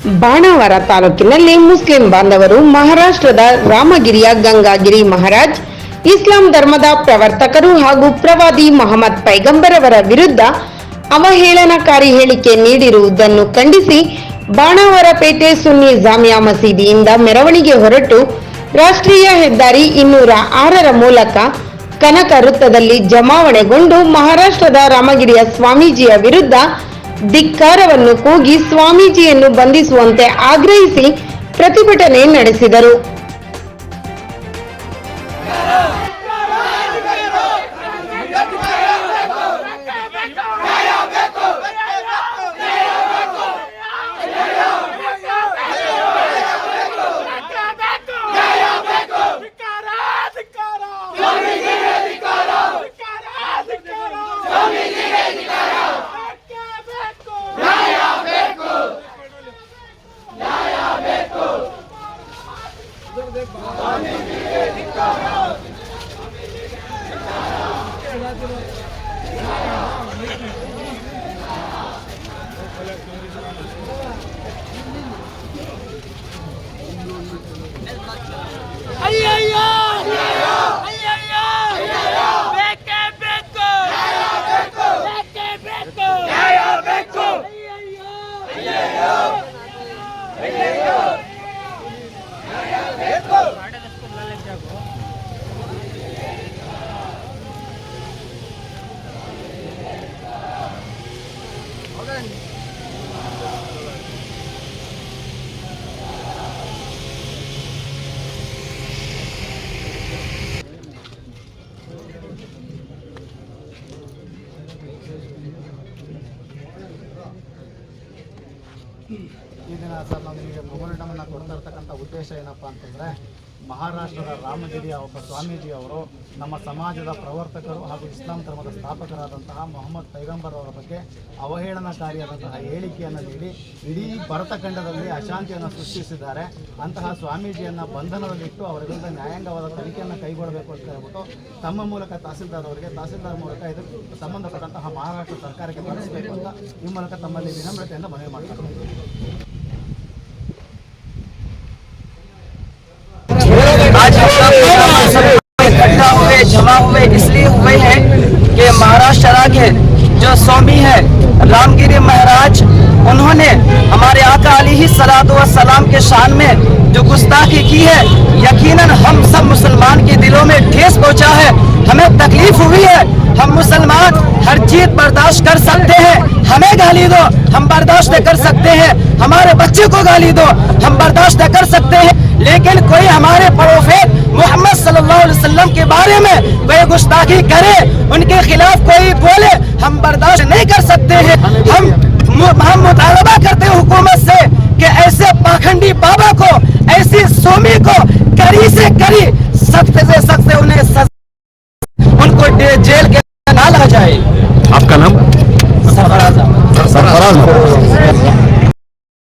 ಬಾಣಾವರ ತಾಲೂಕಿನಲ್ಲಿ ಮುಸ್ಲಿಂ ಬಾಂಧವರು ಮಹಾರಾಷ್ಟ್ರದ ರಾಮಗಿರಿಯ ಗಂಗಾಗಿರಿ ಮಹಾರಾಜ್, ಇಸ್ಲಾಂ ಧರ್ಮದ ಪ್ರವರ್ತಕರು ಹಾಗೂ ಪ್ರವಾದಿ ಮೊಹಮ್ಮದ್ ಪೈಗಂಬರ್ ಅವರ ವಿರುದ್ಧ ಅವಹೇಳನಕಾರಿ ಹೇಳಿಕೆ ನೀಡಿರುವುದನ್ನು ಖಂಡಿಸಿ ಬಾಣಾವರಪೇಟೆ ಸುನ್ನಿ ಜಾಮಿಯಾ ಮಸೀದಿಯಿಂದ ಮೆರವಣಿಗೆ ಹೊರಟು ರಾಷ್ಟ್ರೀಯ ಹೆದ್ದಾರಿ ಇನ್ನೂರ ಆರರ ಮೂಲಕ ಕನಕ ವೃತ್ತದಲ್ಲಿ ಜಮಾವಣೆಗೊಂಡು ಮಹಾರಾಷ್ಟ್ರದ ರಾಮಗಿರಿಯ ಸ್ವಾಮೀಜಿಯ ವಿರುದ್ಧ ಧಿಕ್ಕಾರವನ್ನು ಕೂಗಿ ಸ್ವಾಮೀಜಿಯನ್ನು ಬಂಧಿಸುವಂತೆ ಆಗ್ರಹಿಸಿ ಪ್ರತಿಭಟನೆ ನಡೆಸಿದರು. ಈ ದಿನ ಸರ್ ನಾವು ನಿಮಗೆ ಮೆಮೊರಂಡಮನ್ನು ಕೊಡ್ತಾ ಇರ್ತಕ್ಕಂಥ ಉದ್ದೇಶ ಏನಪ್ಪ ಅಂತಂದರೆ ಮಹಾರಾಷ್ಟ್ರದ ರಾಮಗಿರಿಯ ಒಬ್ಬ ಸ್ವಾಮೀಜಿ ಅವರು ನಮ್ಮ ಸಮಾಜದ ಪ್ರವರ್ತಕರು ಹಾಗೂ ಇಸ್ಲಾಂ ಧರ್ಮದ ಸ್ಥಾಪಕರಾದಂತಹ ಮೊಹಮ್ಮದ್ ಪೈಗಂಬರ್ ಅವರ ಬಗ್ಗೆ ಅವಹೇಳನಕಾರಿಯಾದಂತಹ ಹೇಳಿಕೆಯನ್ನು ನೀಡಿ ಇಡೀ ಭರತ ಖಂಡದಲ್ಲಿ ಅಶಾಂತಿಯನ್ನು ಸೃಷ್ಟಿಸಿದ್ದಾರೆ. ಅಂತಹ ಸ್ವಾಮೀಜಿಯನ್ನು ಬಂಧನದಲ್ಲಿಟ್ಟು ಅವರ ವಿರುದ್ಧ ನ್ಯಾಯಾಂಗವಾದ ತನಿಖೆಯನ್ನು ಕೈಗೊಳ್ಳಬೇಕು ಅಂತ ಹೇಳ್ಬಿಟ್ಟು ತಮ್ಮ ಮೂಲಕ ತಹಸೀಲ್ದಾರ್ ಅವರಿಗೆ, ತಹಸೀಲ್ದಾರ್ ಮೂಲಕ ಇದಕ್ಕೆ ಸಂಬಂಧಪಟ್ಟಂತಹ ಮಹಾರಾಷ್ಟ್ರ ಸರ್ಕಾರಕ್ಕೆ ಬಳಸಬೇಕು ಅಂತ ಈ ಮೂಲಕ ತಮ್ಮಲ್ಲಿ ವಿನಮ್ರತೆಯಿಂದ ಮನವಿ ಮಾಡ್ತಾರೆ महाराष्ट्र राज्य जो स्वामी है, रामगिरी महाराज, उन्होंने हमारे आका अली सलाम के शान में जो गुस्ताखी की है, यकीनन हम सब मुसलमान के दिलों में ठेस पहुँचा है। हमें तकलीफ़ हुई है, हम मुसलमान हर चीज़ बर्दाश्त कर सकते हैं। हमें गाली दो, हम बर्दाश्त कर सकते हैं। हमारे बच्चे को गाली दो, हम बर्दाश्त कर सकते हैं। लेकिन कोई हमारे गुस्ताखी करे उनके खिलाफ कोई बोले हम बर्दाश्त नहीं कर सकते हैं। हम हम मुतालबा करते हैं हुकूमत से कि ऐसे पाखंडी बाबा को ऐसी सोमी को करी से करी सख्त से सख्त उन्हें उनको जेल के अंदर डाला जाए। आपका नाम? सरफराज सरफराज